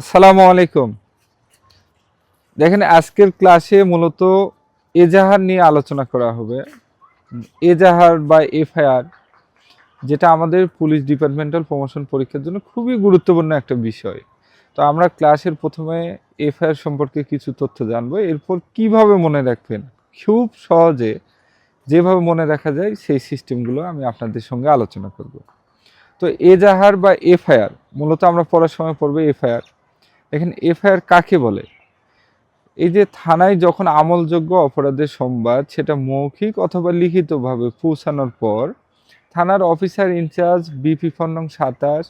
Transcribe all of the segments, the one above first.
আসসালামু আলাইকুম। দেখেন, আজকের ক্লাসে মূলত এজাহার নিয়ে আলোচনা করা হবে। এজাহার বা এফআইআর, যেটা আমাদের পুলিশ ডিপার্টমেন্টাল প্রমোশন পরীক্ষার জন্য খুবই গুরুত্বপূর্ণ একটা বিষয়। তো আমরা ক্লাসের প্রথমে এফআইআর সম্পর্কে কিছু তথ্য জানব। এরপর কীভাবে মনে রাখবেন? খুব সহজে যেভাবে মনে রাখা যায়, সেই সিস্টেমগুলো আমি আপনাদের সঙ্গে আলোচনা করব। তো এজাহার বা এফআইআর, মূলত আমরা পড়ার সময় পড়ব এফআইআর। দেখেন এফআইআর কাকে বলে? এই যে থানায় যখন আমলযোগ্য অপরাধের সংবাদ, সেটা মৌখিক অথবা লিখিতভাবে পৌঁছানোর পর, থানার অফিসার ইনচার্জ বিপি ফন্নং সাতাশ,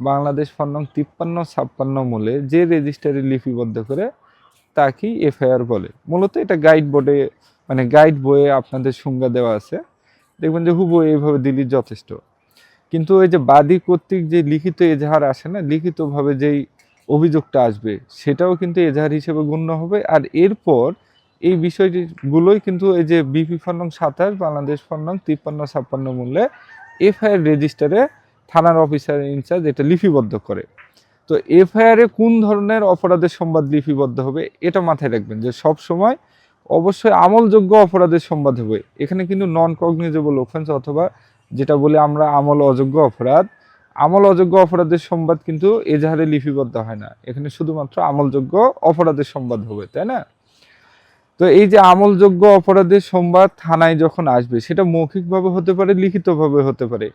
বাংলাদেশ ফন্নং তিপ্পান্ন, ছাপ্পান্ন মূলে যে রেজিস্টারে লিপিবদ্ধ করে তাকেই এফআইআর বলে। মূলত এটা গাইড বোর্ডে মানে গাইড বইয়ে আপনাদের সংজ্ঞা দেওয়া আছে। দেখবেন যে হুবু এইভাবে দিলি যথেষ্ট। কিন্তু ওই যে বাদী কর্তৃক যে লিখিত এজাহার আসে না, লিখিতভাবে যেই অভিযোগটা আসবে, সেটাও কিন্তু এজাহার হিসেবে গণ্য হবে। আর এরপর এই বিষয়গুলোই কিন্তু এই যে বিপি ফন্নং সাতাশ বাংলাদেশ ফন্নং তিপ্পান্ন, ছাপ্পান্ন মূল্যে এফআইআর রেজিস্টারে থানার অফিসার ইনচার্জ এটা লিপিবদ্ধ করে। তো এফআইআরে কোন ধরনের অপরাধের সংবাদ লিপিবদ্ধ হবে এটা মাথায় রাখবেন যে সব সময় অবশ্যই আমলযোগ্য অপরাধের সংবাদ হবে। এখানে কিন্তু নন কগনিজেবল অফেন্স অথবা যেটা বলে আমরা আমল অযোগ্য অপরাধ আমল অযোগ্য অপরাধের সংবাদ কিন্তু এজাহারে লিপিবদ্ধ হয় না। এখানে শুধুমাত্র আমলযোগ্য অপরাধের সংবাদ হবে, তাই না? তো এই যে আমলযোগ্য অপরাধের সংবাদ থানায় যখন আসবে, সেটা মৌখিকভাবে হতে পারে, লিখিতভাবে হতে পারে।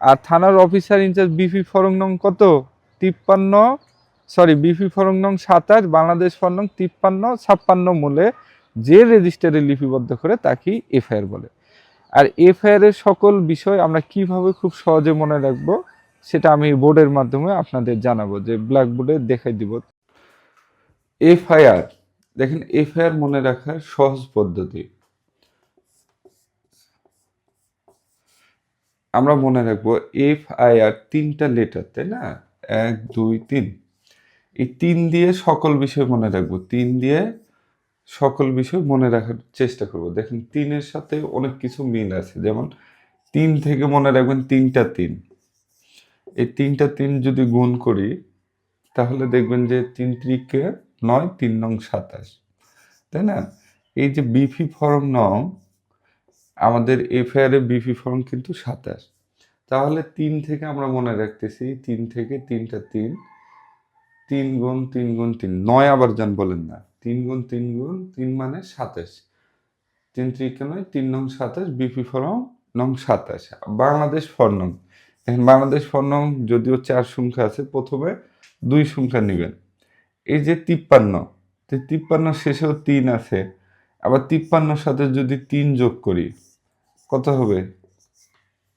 আর থানার অফিসার ইনচার্জ বিপি ফরং নং কত? তিপ্পান্ন, সরি, বিপি ফরং নং সাতাশ, বাংলাদেশ ফরং তিপ্পান্ন, ছাপ্পান্ন মূলে যে রেজিস্টারে লিপিবদ্ধ করে তাকেই এফআইআর বলে। আর এফআইআর এর সকল বিষয় আমরা কীভাবে খুব সহজে মনে রাখব সেটা আমি বোর্ডের মাধ্যমে আপনাদের জানাব যে ব্ল্যাক বোর্ডে দেখাই দিব। এফআইআর দেখেন এফআইআর মনে রাখার সহজ পদ্ধতি। আমরা মনে রাখব এফআইআর তিনটা লেটার তাই না? এক, দুই, তিন। এই তিন দিয়ে সকল বিষয় মনে রাখব, তিন দিয়ে সকল বিষয় মনে রাখার চেষ্টা করব। দেখেন তিনের সাথে অনেক কিছু মিল আছে, যেমন তিন থেকে মনে রাখবেন তিনটা তিন। এই তিনটা তিন যদি গুণ করি, তাহলে দেখবেন যে তিন ত্রিকে নয়, তিন নং সাতাশ। তাই না? এই যে বিফি ফর্ম নং, আমাদের এফআইআরে বিফি ফর্ম কিন্তু সাতাশ। তাহলে তিন থেকে আমরা মনে রাখতেছি, তিন থেকে তিনটা তিন তিন গুণ তিন গুণ তিন, নয় আবার যান বলেন না, তিন গুণ তিন গুণ তিন মানে সাতাশ। তিন ত্রিকে নয়, তিন নং সাতাশ বিপি ফরম নং সাতাশ, বাংলাদেশ ফর্নং এখন বাংলাদেশ ফর্নং যদিও চার সংখ্যা আছে, প্রথমে দুই সংখ্যা নেবেন। এই যে তিপ্পান্ন তিপ্পান্ন শেষেও তিন আছে, আবার তিপ্পান্নর সাথে যদি তিন যোগ করি, কত হবে?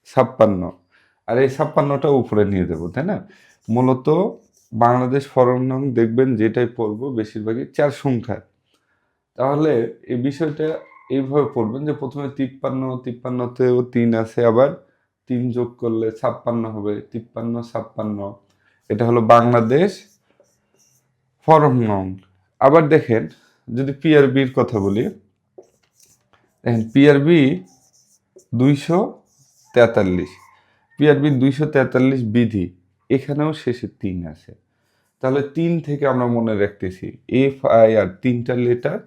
ছাপ্পান্ন। আর এই ছাপ্পান্নটা উপরে নিয়ে দেবো তাই না? মূলত বাংলাদেশ ফরম নং দেখবেন যেটাই পড়ব, বেশিরভাগই চার সংখ্যা। তাহলে এই বিষয়টা এইভাবে পড়বেন যে প্রথমে তিপ্পান্ন, তিপ্পান্নতেও তিন আছে আবার তিন যোগ করলে ছাপ্পান্ন হবে, তিপ্পান্ন, ছাপ্পান্ন। এটা হলো বাংলাদেশ ফরম নং। আবার দেখেন, যদি পিআরবির কথা বলি, দেখেন পিআরবি দুইশো তেতাল্লিশ। পিআরবি দুইশো তেতাল্লিশ বিধি, এখানেও শেষে তিন আছে। তাহলে তিন থেকে আমরা মনে রাখতেছি এফ আই আর তিনটা লেটার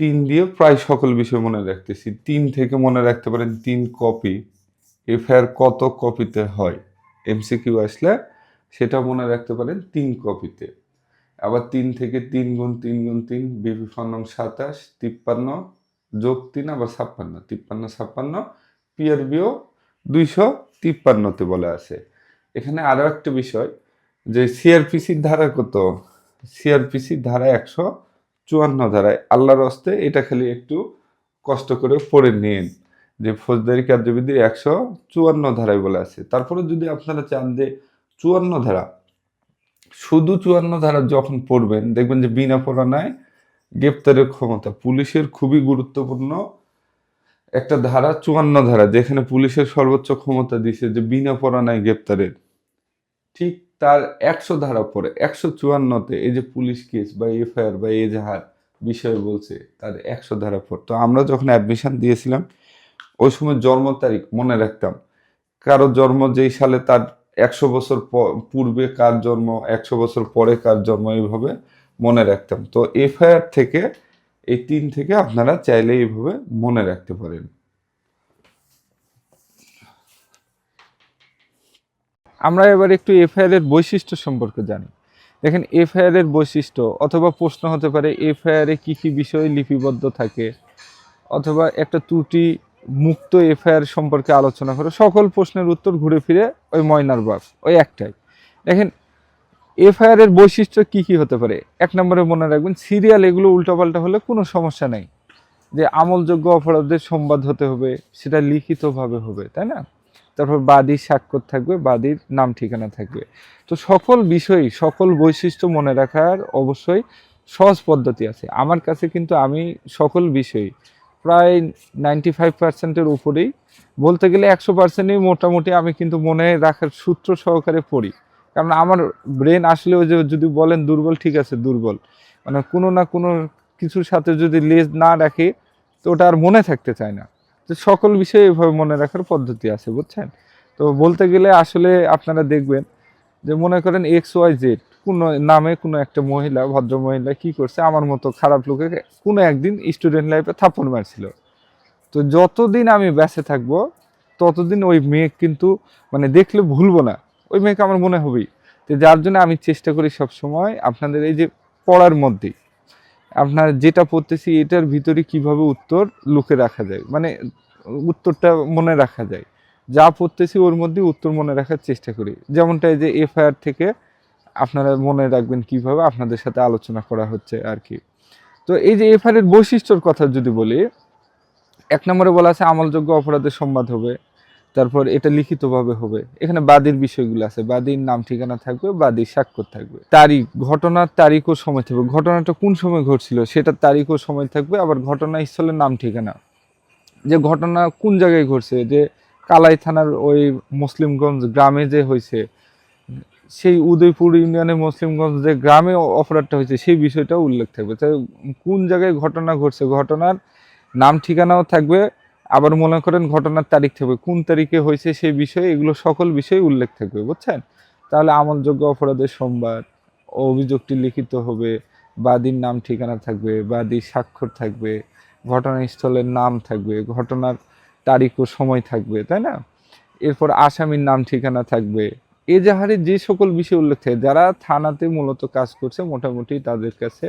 তিন দিয়ে প্রায় সকল বিষয় মনে রাখতেছি। তিন থেকে মনে রাখতে পারেন, তিন কপি এফআইআর কত কপিতে হয়? এমসিকিউ আসলে সেটা মনে রাখতে পারেন তিন কপিতে আবার তিন থেকে তিন গুণ তিন গুণ তিন বিপি ফন্নং সাতাশ, তিপ্পান্ন, যোগ তিন আবার ছাপ্পান্ন, তিপ্পান্ন, ছাপ্পান্ন পিআরবিও দুইশো তিপ্পান্নতে বলা আছে এখানে আরও একটা বিষয় যে সিআরপিসির ধারা কত? সিআরপিসির ধারা একশো চুয়ান্ন ধারায় আল্লাহর হস্তে এটা খালি একটু কষ্ট করে পড়ে নিন। যে ফৌজদারি কার্যবিধি একশো চুয়ান্ন ধারায় বলে আছে। তারপরে যদি আপনারা চান যে চুয়ান্ন ধারা, শুধু চুয়ান্ন ধারা যখন পড়বেন, দেখবেন যে বিনা পড়ানায় গ্রেপ্তারের ক্ষমতা। পুলিশের খুবই গুরুত্বপূর্ণ একটা ধারা, চুয়ান্ন ধারা, যেখানে পুলিশের সর্বোচ্চ ক্ষমতা দিছে যে বিনা পড়ানায় গ্রেপ্তারের। ঠিক তার একশো ধারা পরে, একশো চুয়ান্নতে এই যে পুলিশ কেস বা এফআইআর বা এজাহার বিষয় বলছে, তার একশো ধারা পর। তো আমরা যখন অ্যাডমিশন দিয়েছিলাম ওই সময় জন্ম তারিখ মনে রাখতাম। কারও জন্ম যেই সালে তার একশো বছর পূর্বে কার জন্ম, একশো বছর পরে কার জন্ম এইভাবে মনে রাখতাম। তো এফআইআর থেকে, এই তিন থেকে আপনারা চাইলে এইভাবে মনে রাখতে পারেন। আমরা এবার একটু এফআইআর এর বৈশিষ্ট্য সম্পর্কে জানি। দেখেন, এফআইআর এর বৈশিষ্ট্য অথবা প্রশ্ন হতে পারে, এফআইআর এ কি কি বিষয় লিপিবদ্ধ থাকে? অথবা একটা ত্রুটি মুক্ত এফআইআর সম্পর্কে আলোচনা করে সকল প্রশ্নের উত্তর ঘুরে ফিরে ওই ময়নার বাপ ওই একটাই। দেখেন, এফআইআর এর বৈশিষ্ট্য কি কি হতে পারে? এক নম্বরে মনে রাখবেন, সিরিয়াল এগুলো উল্টাপাল্টা হলে কোনো সমস্যা নেই। যে আমলযোগ্য অপরাধের সংবাদ হতে হবে, সেটা লিখিতভাবে হবে, তাই না? তারপর বাদীর স্বাক্ষর থাকবে, বাদীর নাম ঠিকানা থাকবে। তো সকল বিষয় সকল বৈশিষ্ট্য মনে রাখার অবশ্যই সহজ পদ্ধতি আছে। আমার কাছে কিন্তু আমি সকল বিষয় প্রায় নাইনটি ফাইভ পার্সেন্টের উপরেই। বলতে গেলে একশো পার্সেন্টই মোটামুটি আমি কিন্তু মনে রাখার সূত্র সহকারে পড়ি। কারণ আমার ব্রেন আসলে ওই যে যদি বলেন দুর্বল, ঠিক আছে, দুর্বল। মানে কোনো না কোনো কিছুর সাথে যদি লেজ না রাখে, তো ওটা আর মনে থাকতে চায় না। তো সকল বিষয়ে এভাবে মনে রাখার পদ্ধতি আছে, বুঝছেন? তো বলতে গেলে আসলে আপনারা দেখবেন যে মনে করেন এক্স ওয়াই জেড কোনো নামে কোনো একটা মহিলা ভদ্র মহিলা কি করছে? আমার মতো খারাপ লোকে কোনো একদিন স্টুডেন্ট লাইফে থাপ্পড় মারছিল। তো যতদিন আমি বেঁচে থাকব, ততদিন ওই মেয়ে কিন্তু মানে দেখলে ভুলবো না। ওই মেয়েকে আমার মনে হবেই। তো যার জন্য আমি চেষ্টা করি সব সময় আপনাদের এই যে পড়ার মধ্যেই আপনার যেটা পড়তেছি এটার ভিতরে কীভাবে উত্তর লুকে রাখা যায়? মানে উত্তরটা মনে রাখা যায়। যা পড়তেছি ওর মধ্যে উত্তর মনে রাখার চেষ্টা করি। যেমনটা এই যে এফআইআর থেকে আপনারা মনে রাখবেন কীভাবে আপনাদের সাথে আলোচনা করা হচ্ছে আর কি। তো এই যে এফআইআর বৈশিষ্ট্যর কথা যদি বলি, এক নম্বরে বলা আছে আমলযোগ্য অপরাধের সংবাদ হবে, তারপর এটা লিখিতভাবে হবে। এখানে বাদীর বিষয়গুলো আছে, বাদীর নাম, ঠিকানা থাকবে, বাদীর স্বাক্ষর থাকবে। তারিখ, ঘটনার তারিখ ও সময় থাকবে। ঘটনাটা কোন সময় ঘটছিল, সেটার তারিখ ও সময় থাকবে, আবার ঘটনাস্থলের নাম, ঠিকানা। যে ঘটনা কোন জায়গায় ঘটছে, যে কালাই থানার ওই মুসলিমগঞ্জ গ্রামে যে হয়েছে সেই উদয়পুর ইউনিয়নের মুসলিমগঞ্জ যে গ্রামে অপরাধটা হয়েছে, সেই বিষয়টাও উল্লেখ থাকবে। তাই কোন জায়গায় ঘটনা ঘটছে? ঘটনার নাম ঠিকানাও থাকবে। আবার মনে করেন ঘটনার তারিখ থাকবে। কোন তারিখে হয়েছে সেই বিষয়ে এগুলো সকল বিষয়ে উল্লেখ থাকবে, বুঝছেন? তাহলে আমলযোগ্য অপরাধের সোমবার অভিযোগটি লিখিত হবে, বাদীর নাম ঠিকানা থাকবে, বাদীর স্বাক্ষর থাকবে, ঘটনাস্থলের নাম থাকবে, ঘটনার তারিখ ও সময় থাকবে, তাই না? এরপর আসামির নাম ঠিকানা থাকবে এজাহারে যে সকল বিষয় উল্লেখ থাকে, যারা থানাতে মূলত কাজ করছে, মোটামুটি তাদের কাছে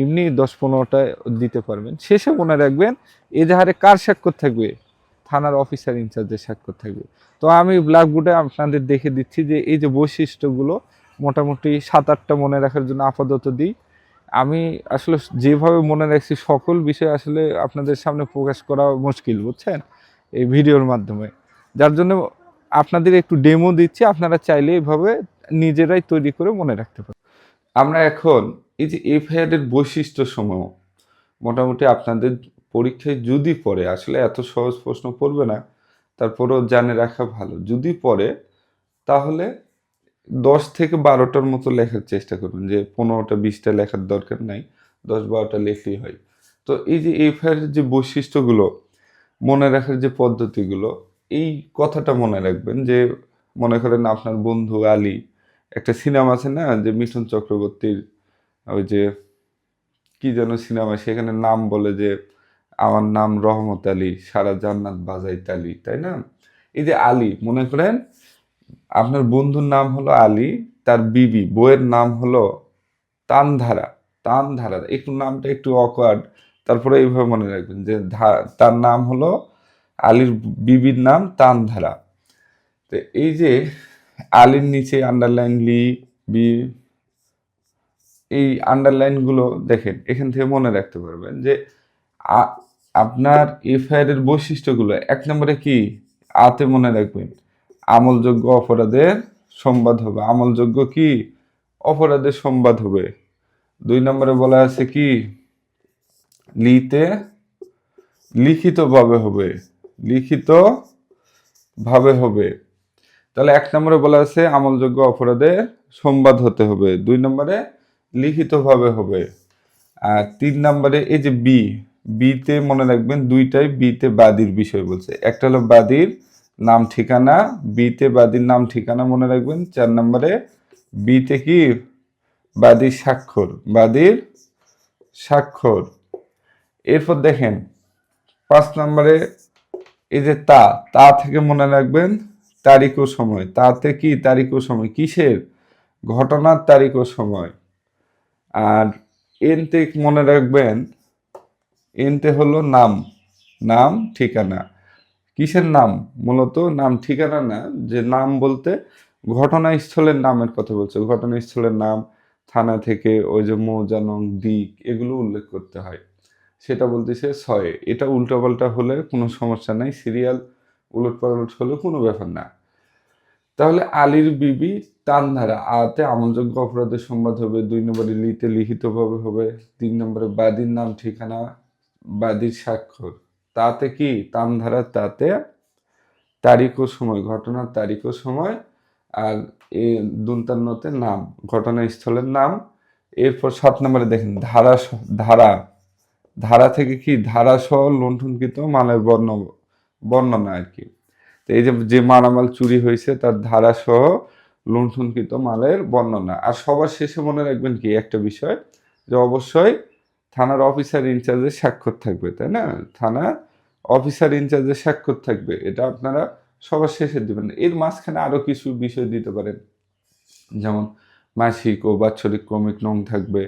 এমনি দশ পনেরোটা দিতে পারবেন। শেষে মনে রাখবেন এজাহারে কার স্বাক্ষর থাকবে? থানার অফিসার ইনচার্জের স্বাক্ষর থাকবে। তো আমি ব্ল্যাকবোর্ডে আপনাদের দেখে দিচ্ছি যে, এই যে বৈশিষ্ট্যগুলো মোটামুটি সাত আটটা মনে রাখার জন্য আপাতত দিই। আমি আসলে যেভাবে মনে রাখছি, সকল বিষয় আসলে আপনাদের সামনে প্রকাশ করা মুশকিল, বুঝছেন? এই ভিডিওর মাধ্যমে। যার জন্য আপনাদের একটু ডেমো দিচ্ছি, আপনারা চাইলে এভাবে নিজেরাই তৈরি করে মনে রাখতে পারেন। আমরা এখন এই যে এফআইআর এর বৈশিষ্ট্য সমূহ মোটামুটি আপনাদের পরীক্ষায় যদি পড়ে, আসলে এত সহজ প্রশ্ন পড়বে না, তারপরেও জানে রাখা ভালো। যদি পড়ে, তাহলে দশ থেকে বারোটার মতো লেখার চেষ্টা করুন যে পনেরোটা, বিশটা লেখার দরকার নাই, দশ বারোটা লেখলেই হয়। তো এই যে এফআইআর যে বৈশিষ্ট্যগুলো, মনে রাখার যে পদ্ধতিগুলো এই কথাটা মনে রাখবেন যে, মনে করেন আপনার বন্ধু আলী, একটা সিনেমা আছে না, যে মিঠুন চক্রবর্তীর ওই যে, কি যেন সিনেমা, সেখানে নাম বলে যে, আমার নাম রহমত আলী, সারা জান্নাত বাজাই তালি তাই না? এই যে আলী, মনে করেন আপনার বন্ধুর নাম হলো আলী, তার বিবি বইয়ের নাম হলো তানধারা তানধারা, একটু নামটা একটু অকওয়ার্ড তারপরে এইভাবে মনে রাখবেন যে তার নাম হলো আলীর বিবির নাম তানধারা তো এই যে আলীর নিচে আন্ডারলাইন লি, বি, এই আন্ডারলাইনগুলো দেখেন, এখান থেকে মনে রাখতে পারবেন যে আপনার এফআইআর এর বৈশিষ্ট্যগুলো, এক নম্বরে কি? আতে মনে রাখবেন, আমলযোগ্য অপরাধের সংবাদ হবে। আমলযোগ্য কি? অপরাধের সংবাদ হবে। দুই নম্বরে বলা আছে কি? লিতে লিখিতভাবে হবে। লিখিত ভাবে হবে। তাহলে এক নম্বরে বলা আছে, আমলযোগ্য অপরাধের সংবাদ হতে হবে। দুই নম্বরে লিখিতভাবে হবে। আর তিন নম্বরে এই যে বি, বিতে মনে রাখবেন দুইটাই বিতে বাদীর বিষয় বলছে। একটা হলো বাদীর নাম ঠিকানা, বিতে বাদীর নাম ঠিকানা মনে রাখবেন। চার নম্বরে বিতে কি? বাদীর স্বাক্ষর বাদীর স্বাক্ষর। এরপর দেখেন, পাঁচ নম্বরে এই যে তা তা থেকে মনে রাখবেন তারিখ ও সময়। তাতে কি তারিখ ও সময়? কিসের? ঘটনার তারিখ ও সময়। আর এনতে মনে রাখবেন, এনতে হলো নাম। নাম, ঠিকানা। কিসের নাম? মূলত নাম, ঠিকানা না, যে নাম বলতে ঘটনাস্থলের নামের কথা বলছে। ঘটনাস্থলের নাম, থানা থেকে ওই যে মৌজানং দিক, এগুলো উল্লেখ করতে হয়। সেটা বলতেছে, ছয়, এটা উল্টোপাল্টা হলে কোনো সমস্যা নাই, সিরিয়াল উলট পালট হলে কোনো ব্যাপার না। তাহলে আলীর বিবি তানধারা আতে আমলযোগ্য অপরাধের সংবাদ হবে, দুই নম্বরে লিতে লিখিতভাবে হবে, তিন নম্বরে বাদীর নাম, ঠিকানা, বাদীর স্বাক্ষর। তাতে কি? তানধারা তাতে তারিখ ও সময়, ঘটনার তারিখ ও সময়, আর এ দুন্তান্নতে নাম, ঘটনাস্থলের নাম। এরপর সাত নম্বরে দেখেন, ধারা ধারা ধারা থেকে কি ধারা সহ লুণ্ঠনকৃত মালের বর্ণ বর্ণনা আর কি। তো এই যে যে মালামাল চুরি হয়েছে তার ধারা সহ লুণ্ঠনকৃত মালের বর্ণনা আর সবার শেষে মনে রাখবেন কি একটা বিষয়, যে অবশ্যই থানার অফিসার ইনচার্জের স্বাক্ষর থাকবে, তাই না? থানা অফিসার ইনচার্জের স্বাক্ষর থাকবে, এটা আপনারা সবার শেষে দিবেন। এর মাঝখানে আরও কিছু বিষয় দিতে পারেন। যেমন মাসিক ও বাৎসরিক ক্রমিক নং থাকবে,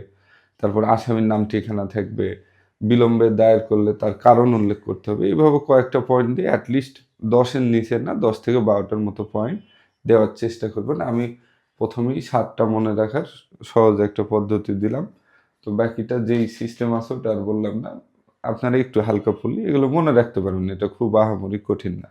তারপর আসামির নাম ঠিকানা থাকবে বিলম্বে দায়ের করলে তার কারণ উল্লেখ করতে হবে। এইভাবে কয়েকটা পয়েন্ট দিয়ে অ্যাটলিস্ট দশের নিচে না, দশ থেকে বারোটার মতো পয়েন্ট দেওয়ার চেষ্টা করবেন। আমি প্রথমেই সাতটা মনে রাখার সহজ একটা পদ্ধতি দিলাম। তো বাকিটা যেই সিস্টেম আছে ওটা আর বললাম না। আপনারা একটু হালকা ফুললি এগুলো মনে রাখতে পারবেন, এটা খুব আহামরি কঠিন না।